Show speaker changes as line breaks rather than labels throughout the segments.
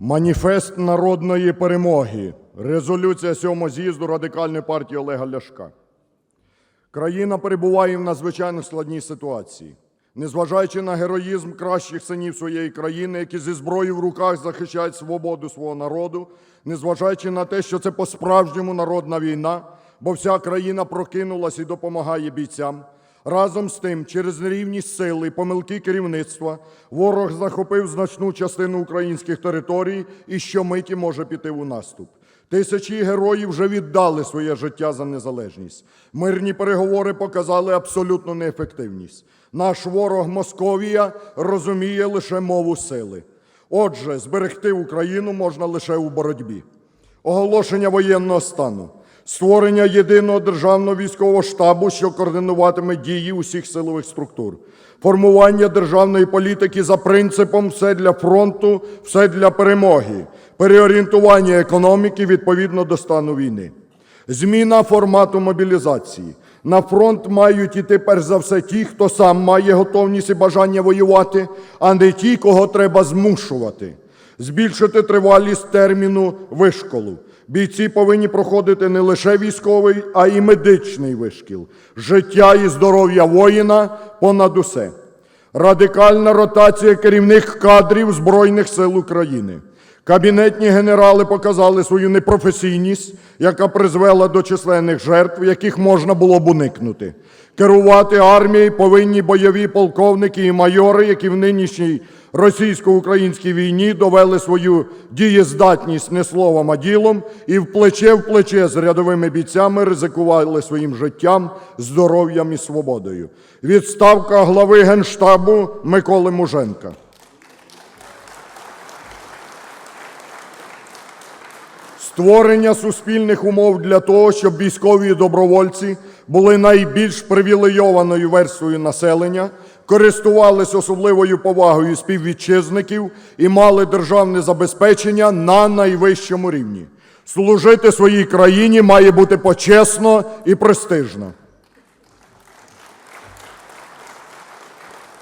Маніфест народної перемоги. Резолюція сьомого з'їзду радикальної партії Олега Ляшка. Країна перебуває в надзвичайно складній ситуації. Незважаючи на героїзм кращих синів своєї країни, які зі зброєю в руках захищають свободу свого народу, незважаючи на те, що це по-справжньому народна війна, бо вся країна прокинулась і допомагає бійцям. Разом з тим, через нерівність сили помилки керівництва, ворог захопив значну частину українських територій і щомиті може піти у наступ. Тисячі героїв вже віддали своє життя за незалежність. Мирні переговори показали абсолютну неефективність. Наш ворог Московія розуміє лише мову сили. Отже, зберегти Україну можна лише у боротьбі. Оголошення воєнного стану, створення єдиного державного військового штабу, що координуватиме дії усіх силових структур, формування державної політики за принципом все для фронту, все для перемоги, переорієнтування економіки відповідно до стану війни. Зміна формату мобілізації. На фронт мають іти перш за все ті, хто сам має готовність і бажання воювати, а не ті, кого треба змушувати. Збільшити тривалість терміну вишколу. Бійці повинні проходити не лише військовий, а й медичний вишкіл. Життя і здоров'я воїна понад усе. Радикальна ротація керівних кадрів Збройних сил України. Кабінетні генерали показали свою непрофесійність, яка призвела до численних жертв, яких можна було б уникнути. Керувати армією повинні бойові полковники і майори, які в нинішній російсько-українській війні довели свою дієздатність не словом, а ділом, і в плече в плече з рядовими бійцями ризикували своїм життям, здоров'ям і свободою. Відставка глави Генштабу Миколи Муженка. Створення суспільних умов для того, щоб військові добровольці були найбільш привілейованою верствою населення, користувались особливою повагою співвітчизників і мали державне забезпечення на найвищому рівні. Служити своїй країні має бути почесно і престижно.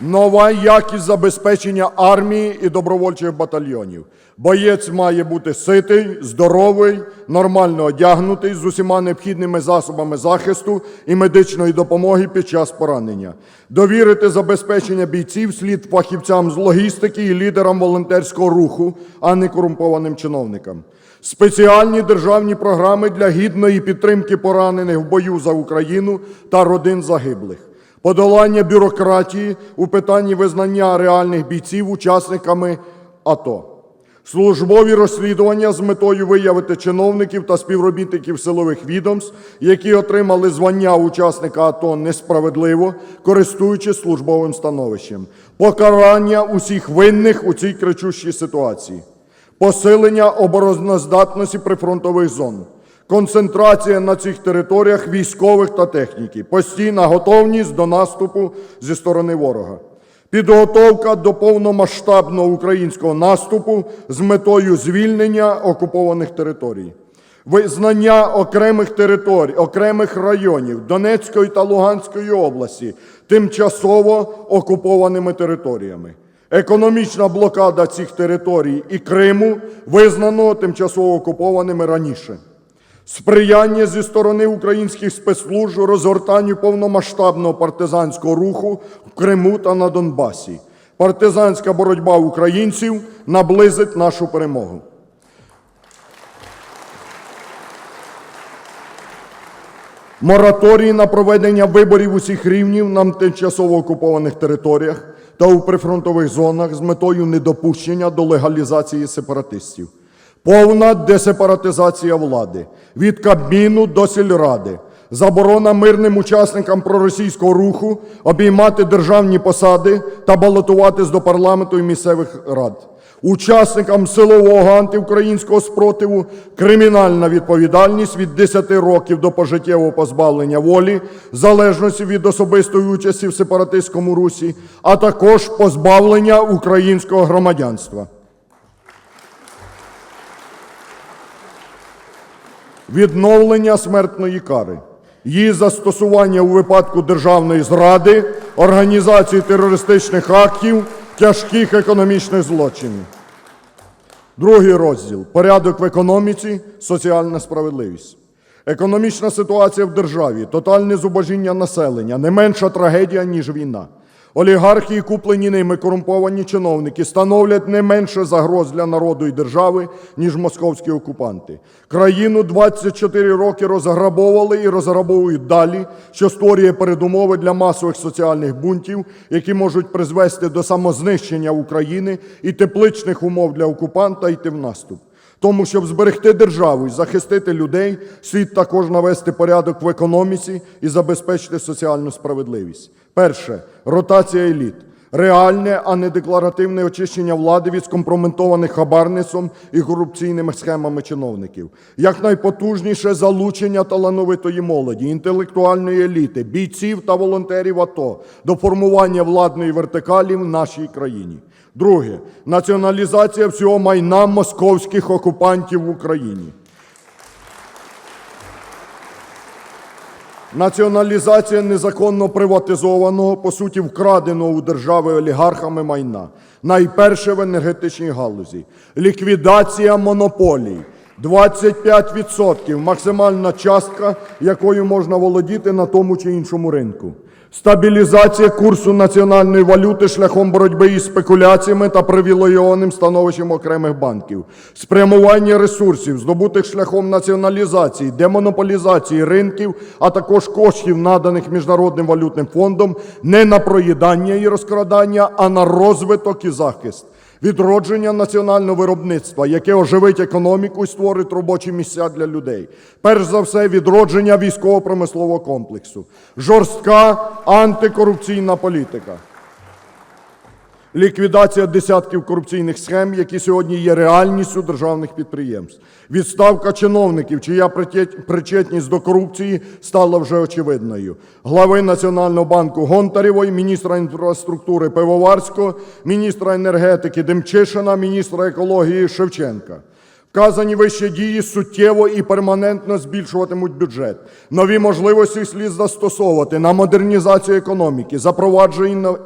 Нова якість забезпечення армії і добровольчих батальйонів. Боєць має бути ситий, здоровий, нормально одягнутий з усіма необхідними засобами захисту і медичної допомоги під час поранення. Довірити забезпечення бійців слід фахівцям з логістики і лідерам волонтерського руху, а не корумпованим чиновникам. Спеціальні державні програми для гідної підтримки поранених в бою за Україну та родин загиблих. Подолання бюрократії у питанні визнання реальних бійців учасниками АТО. Службові розслідування з метою виявити чиновників та співробітників силових відомств, які отримали звання учасника АТО несправедливо, користуючись службовим становищем. Покарання усіх винних у цій кричущій ситуації. Посилення обороноздатності прифронтових зон. Концентрація на цих територіях військових та техніки, постійна готовність до наступу зі сторони ворога, підготовка до повномасштабного українського наступу з метою звільнення окупованих територій, визнання окремих територій, окремих районів Донецької та Луганської області тимчасово окупованими територіями. Економічна блокада цих територій і Криму визнано тимчасово окупованими раніше. Сприяння зі сторони українських спецслужб розгортанню повномасштабного партизанського руху в Криму та на Донбасі. Партизанська боротьба українців наблизить нашу перемогу. Мораторій на проведення виборів усіх рівнів на тимчасово окупованих територіях та у прифронтових зонах з метою недопущення до легалізації сепаратистів. Повна десепаратизація влади від Кабміну до сільради. Заборона мирним учасникам проросійського руху обіймати державні посади та балотуватись до парламенту і місцевих рад. Учасникам силового антиукраїнського спротиву кримінальна відповідальність від 10 років до пожиттєвого позбавлення волі, залежності від особистої участі в сепаратистському русі, а також позбавлення українського громадянства. Відновлення смертної кари. Її застосування у випадку державної зради, організації терористичних актів, тяжких економічних злочинів. Другий розділ порядок в економіці, соціальна справедливість. Економічна ситуація в державі, тотальне зубожіння населення не менша трагедія, ніж війна. Олігархи і куплені ними корумповані чиновники становлять не менше загроз для народу і держави, ніж московські окупанти. Країну 24 роки розграбовували і розграбовують далі, що створює передумови для масових соціальних бунтів, які можуть призвести до самознищення України і тепличних умов для окупанта йти в наступ. Тому, щоб зберегти державу і захистити людей, слід також навести порядок в економіці і забезпечити соціальну справедливість. Перше ротація еліт. Реальне, а не декларативне очищення влади від скомпрометованих хабарництвом і корупційними схемами чиновників. Якнайпотужніше залучення талановитої молоді, інтелектуальної еліти, бійців та волонтерів АТО до формування владної вертикалі в нашій країні. Друге націоналізація всього майна московських окупантів в Україні. Націоналізація незаконно приватизованого, по суті, вкраденого у держави олігархами майна. Найперше в енергетичній галузі. Ліквідація монополій. 25% максимальна частка, якою можна володіти на тому чи іншому ринку. Стабілізація курсу національної валюти шляхом боротьби із спекуляціями та привілейованим становищем окремих банків, спрямування ресурсів, здобутих шляхом націоналізації, демонополізації ринків, а також коштів, наданих Міжнародним валютним фондом, не на проїдання і розкрадання, а на розвиток і захист. Відродження національного виробництва, яке оживить економіку і створить робочі місця для людей. Перш за все, відродження військово-промислового комплексу. Жорстка антикорупційна політика. Ліквідація десятків корупційних схем, які сьогодні є реальністю державних підприємств. Відставка чиновників, чия причетність до корупції стала вже очевидною. Глави Національного банку Гонтарєвої, міністра інфраструктури Пивоварського, міністра енергетики Демчишина, міністра екології Шевченка. Вказані вище дії суттєво і перманентно збільшуватимуть бюджет. Нові можливості слід застосовувати на модернізацію економіки,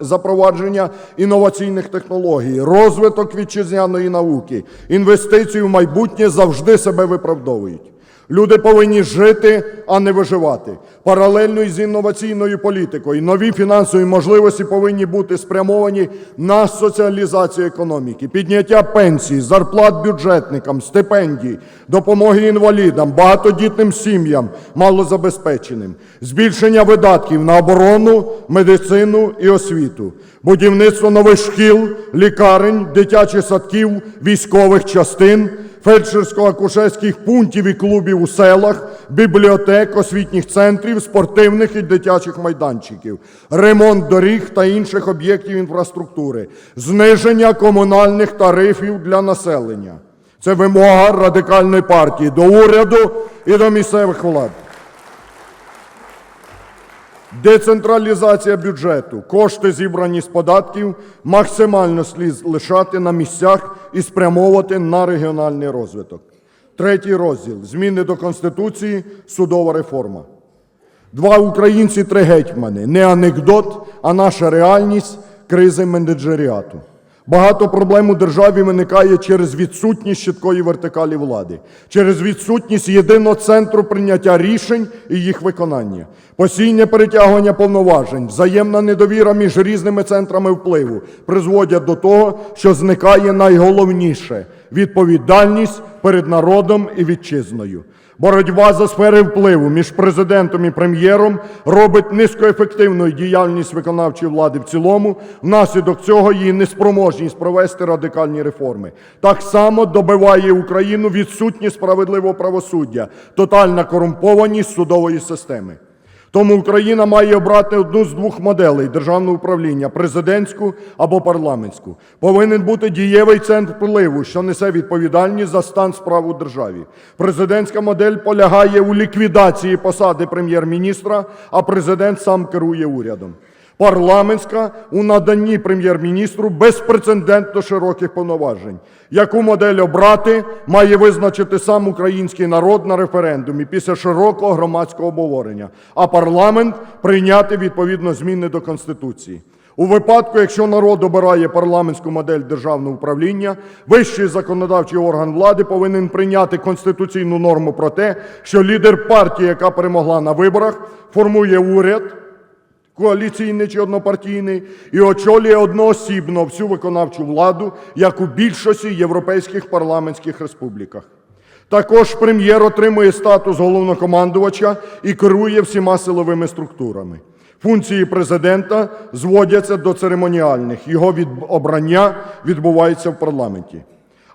запровадження, інноваційних технологій, розвиток вітчизняної науки, інвестиції в майбутнє завжди себе виправдовують. Люди повинні жити, а не виживати. Паралельно із інноваційною політикою нові фінансові можливості повинні бути спрямовані на соціалізацію економіки, підняття пенсій, зарплат бюджетникам, стипендій, допомоги інвалідам, багатодітним сім'ям, малозабезпеченим, збільшення видатків на оборону, медицину і освіту, будівництво нових шкіл, лікарень, дитячих садків, військових частин фельдшерсько-акушерських пунктів і клубів у селах, бібліотек, освітніх центрів, спортивних і дитячих майданчиків, ремонт доріг та інших об'єктів інфраструктури, зниження комунальних тарифів для населення. Це вимога радикальної партії до уряду і до місцевих влад. Децентралізація бюджету. Кошти, зібрані з податків, максимально слід лишати на місцях і спрямовувати на регіональний розвиток. Третій розділ. Зміни до Конституції, судова реформа. Два українці, три гетьмани. Не анекдот, а наша реальність кризи менеджеріату. Багато проблем у державі виникає через відсутність чіткої вертикалі влади, через відсутність єдиного центру прийняття рішень і їх виконання, постійне перетягування повноважень, взаємна недовіра між різними центрами впливу призводять до того, що зникає найголовніше відповідальність перед народом і вітчизною. Боротьба за сфери впливу між президентом і прем'єром робить низькоефективною діяльність виконавчої влади в цілому, внаслідок цього її неспроможність провести радикальні реформи. Так само добиває Україну відсутність справедливого правосуддя, тотальна корумпованість судової системи. Тому Україна має обрати одну з двох моделей державного управління президентську або парламентську. Повинен бути дієвий центр впливу, що несе відповідальність за стан справ у державі. Президентська модель полягає у ліквідації посади прем'єр-міністра, а президент сам керує урядом. Парламентська у наданні прем'єр-міністру безпрецедентно широких повноважень. Яку модель обрати, має визначити сам український народ на референдумі після широкого громадського обговорення, а парламент прийняти відповідно зміни до Конституції. У випадку, якщо народ обирає парламентську модель державного управління, вищий законодавчий орган влади повинен прийняти конституційну норму про те, що лідер партії, яка перемогла на виборах, формує уряд, коаліційний чи однопартійний, і очолює одноосібно всю виконавчу владу, як у більшості європейських парламентських республіках. Також прем'єр отримує статус головнокомандувача і керує всіма силовими структурами. Функції президента зводяться до церемоніальних. Його обрання відбувається в парламенті.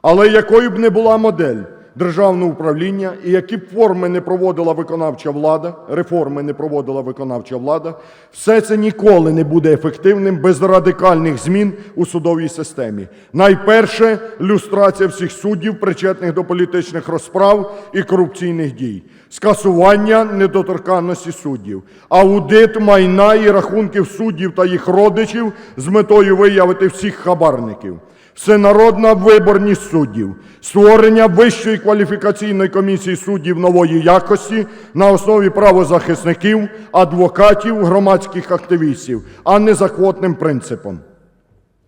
Але якою б не була модель державного управління і які б форми не проводила виконавча влада, реформи не проводила виконавча влада, все це ніколи не буде ефективним без радикальних змін у судовій системі. Найперше люстрація всіх суддів, причетних до політичних розправ і корупційних дій, скасування недоторканності суддів, аудит майна і рахунків суддів та їх родичів з метою виявити всіх хабарників. Всенародна виборність суддів, створення Вищої кваліфікаційної комісії суддів нової якості на основі правозахисників, адвокатів, громадських активістів, а не за квотним принципом.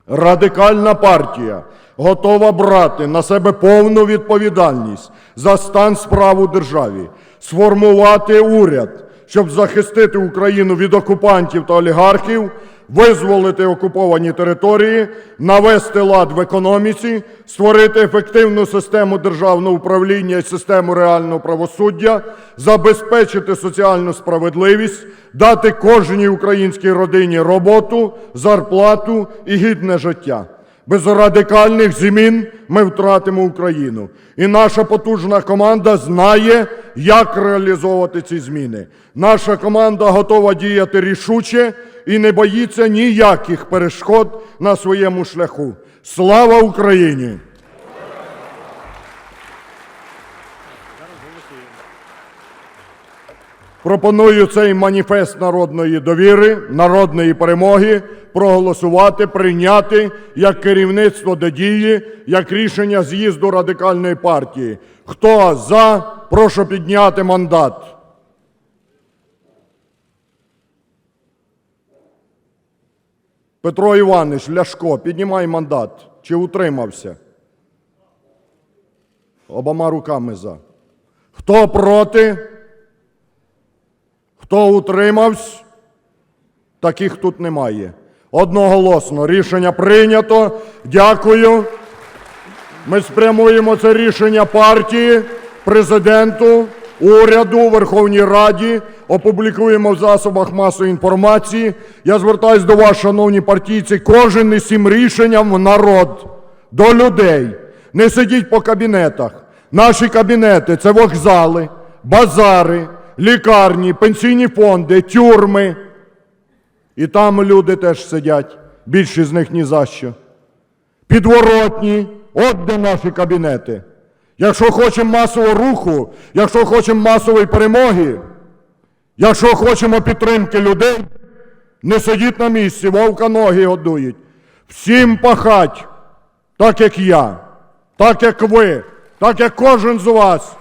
Радикальна партія готова брати на себе повну відповідальність за стан справ у державі, сформувати уряд, щоб захистити Україну від окупантів та олігархів, визволити окуповані території, навести лад в економіці, створити ефективну систему державного управління і систему реального правосуддя, забезпечити соціальну справедливість, дати кожній українській родині роботу, зарплату і гідне життя. Без радикальних змін ми втратимо Україну. І наша потужна команда знає, як реалізовувати ці зміни. Наша команда готова діяти рішуче і не боїться ніяких перешкод на своєму шляху. Слава Україні! Пропоную цей маніфест народної довіри, народної перемоги проголосувати, прийняти як керівництво до дії, як рішення з'їзду радикальної партії. Хто за, прошу підняти мандат. Петро Іванович, Ляшко, піднімай мандат. Чи утримався? Обома руками за. Хто проти? Хто утримався? Таких тут немає. Одноголосно рішення прийнято. Дякую. Ми спрямуємо це рішення партії, президенту, уряду, Верховній Раді, опублікуємо в засобах масової інформації. Я звертаюся до вас, шановні партійці, кожен із цим рішенням в народ, до людей. Не сидіть по кабінетах. Наші кабінети це вокзали, базари, лікарні, пенсійні фонди, тюрми. І там люди теж сидять, більшість з них ні за що. Підворотні, от де наші кабінети. Якщо хочемо масового руху, якщо хочемо масової перемоги, якщо хочемо підтримки людей, не сидіть на місці, вовка ноги годують. Всім пахать, так як я, так як ви, так як кожен з вас.